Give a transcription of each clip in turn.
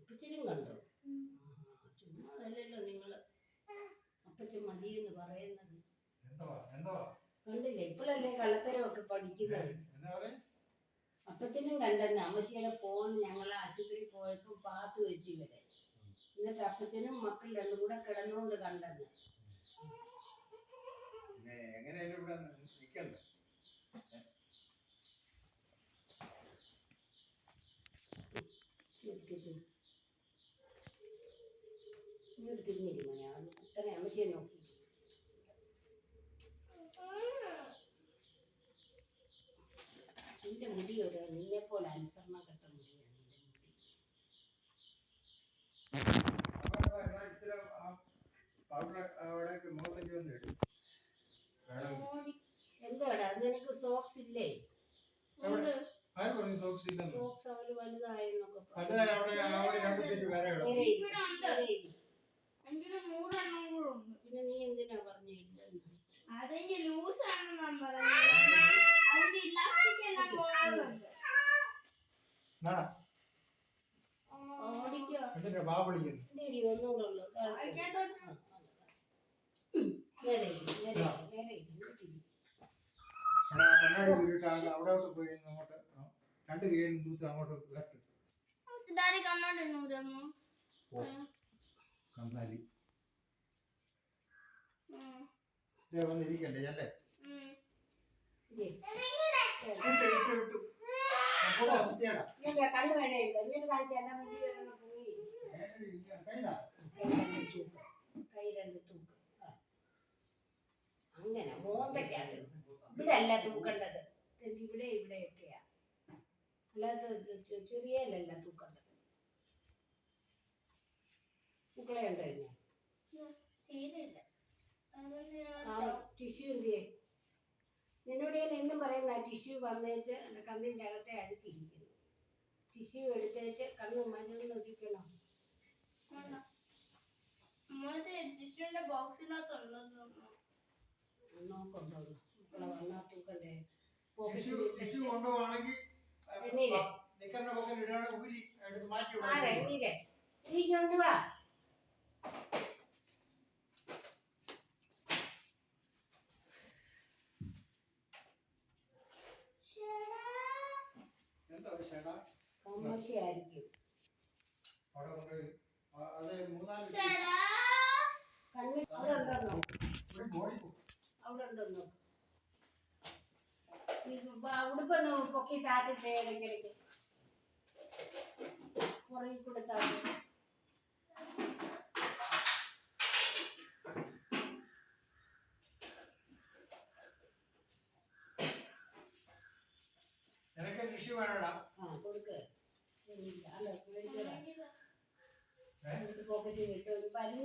അപ്പച്ചനും കണ്ടു. ചുമ്മാ അതല്ലല്ലോ നിങ്ങൾ. അപ്പച്ചൻ മതി എന്ന് പറയുന്നത് കണ്ടില്ലേ? ഇപ്പോഴല്ലേ കള്ളത്തരമൊക്കെ പഠിക്കുന്നത്. അപ്പച്ചനും കണ്ടെന്ന് അമ്മച്ചിയുടെ ഫോൺ ഞങ്ങൾ ആശുപത്രി പോയപ്പോൾ പാത്ത് വെച്ച് ഇവരെ. എന്നിട്ട് അപ്പച്ചനും മക്കൾ രണ്ടും കൂടെ കിടന്നുകൊണ്ട് കണ്ടെന്ന് എങ്ങനെയാലും ഇവിടെ നിൽക്കണ്ടേ എടുത്തിരുന്നില്ല മോനെ ഇത്രയും അമ്മച്ചിയെ നോക്കി. നിന്റെ മുടി ഒരു നിന്നെ പോലെ അനുസരണം കെട്ട മുടിയാണ് നിന്റെ മുടി. എന്താടാ? അത് നിനക്ക് സോക്സ് ഇല്ലേ? ആര് പറഞ്ഞു സോക്സ് ഇല്ലെന്ന്? സോക്സ് അവർ വലുതായെന്നൊക്കെ അത് അവിടെ അവിടെ രണ്ട് ലൂസ് ഞാൻ നേരെ ഇരി, ഇവിടെ ഉണ്ട്. നേരെ ഇരി. എങ്കിലും മൂന്നെണ്ണം കൂടെ ഉണ്ട് പിന്നെ നീ എന്തിനാ പറഞ്ഞ ഇല്ലെന്ന് അതെനിക്ക് ലൂസ് ആണെന്ന് ഞാൻ പറഞ്ഞത് അതിന്റെ ഇലാസ്റ്റിക് എല്ലാം പോയതുണ്ട് നാടാ. എന്നിട്ട് ബാ വിളിക്കുന്നു. കണ്ണാടി ഊരിയിട്ട് ആ അവിടോട്ട് പോയി അങ്ങോട്ട് രണ്ട് കൈയിലും തൂത്ത് അങ്ങോട്ട് ഓ കന്നാലി വന്നിരിക്കണ്ടേ അല്ലേ. വിട്ടു വിട്ടു വിട്ടു. കൈ രണ്ട് തൂക്ക്. അങ്ങനെ മോന്തയ്ക്കകത്ത് ഇവിടെ അല്ല തൂക്കേണ്ടത് ഇവിടെ ഇവിടെയൊക്കെയാ അല്ലാതെ ചെറിയല്ല തൂക്കേണ്ടത് പൂക്കളെ ഉണ്ടോ ഇന്ന് ടിഷ്യൂ എന്തിയേ നിന്നോട് ഞാൻ എന്നും പറയുന്ന ടിഷ്യൂ വന്നേച്ച് എന്റെ കണ്ണിന്റെ അകത്തെ അഴുക്കിരിക്കുന്നു ടിഷ്യൂ എടുത്തേച്ച് കണ്ണ് മഞ്ഞൾ നോക്കിക്കണം. ടിഷ്യൂന്റെ തൂക്കണ്ടേ? കൊണ്ടുപോവാണെങ്കിൽ എടുത്ത് മാറ്റി ആ കൃഷി അവിടെ കൊണ്ടുപോയി അത് മൂന്നാൽ അവിടെ ഉണ്ടോ? അവിടെ ഉണ്ടോ ഉടുപ്പൊന്ന് പൊക്കി താത്തിട്ടേ ഇടയ്ക്കിടയ്ക്ക്. പുറകിൽ നിനക്ക് വേണടാ ആ കൊടുക്ക് ഇല്ല, അല്ല മേടിച്ചോളാം ഏ? എന്നിട്ട് പോക്കറ്റിൽ ഇട്ടു പല്ലിന്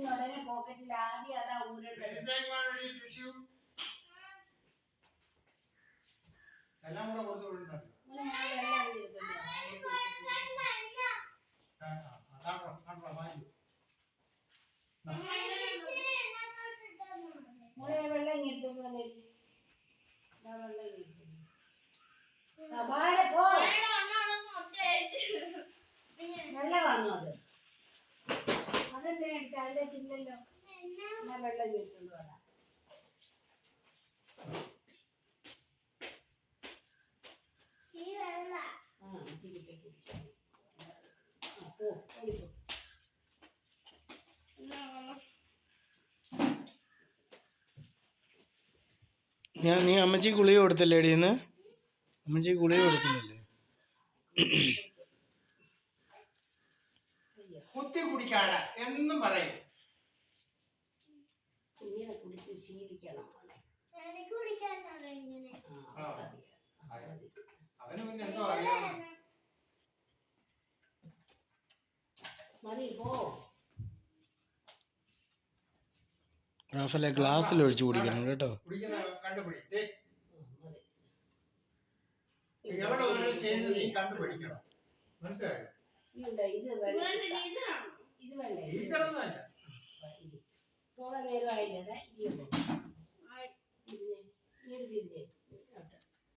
ഉടനെ പോക്കറ്റിൽ ആദ്യം അതാ ഊരേണ്ടത്. എല്ലാം കൂടെ കൊടുത്തു വിടുന്നുണ്ട് മോനെ, ഞാൻ വെള്ളം എടുത്തോണ്ട് വരാം. ആ, ആ, വെള്ളം വന്നു അത്. അതെന്തിനാ എടുത്ത? അതിലേക്ക് ഇല്ലല്ലോ എന്നാ വെള്ളം പോ ഓടിപ്പോ ഞാൻ നീ അമ്മച്ചി ഗുളിക കൊടുത്തല്ലേ എടീന്ന് അമ്മച്ചി ഗുളിക കൊടുക്കുന്നില്ലേ? കുത്തി കുടിക്കാട. എന്നും പറയും. ഇങ്ങനെ കുടിച്ച് ശീലിക്കണം. അവന് പിന്നെ എന്തോ അറിയാം. മതി പോ. റാഫലെ ഗ്ലാസ്സിൽ ഒഴിച്ച് കുടിക്കണം കേട്ടോ. കണ്ടുപിടിക്കണം? മനസ്സിലായോ? ഇത് വേണ്ട. ഇത് പോകാൻ നേരമായില്ലേ? ഇങ്ങോട്ട് തിരിഞ്ഞേ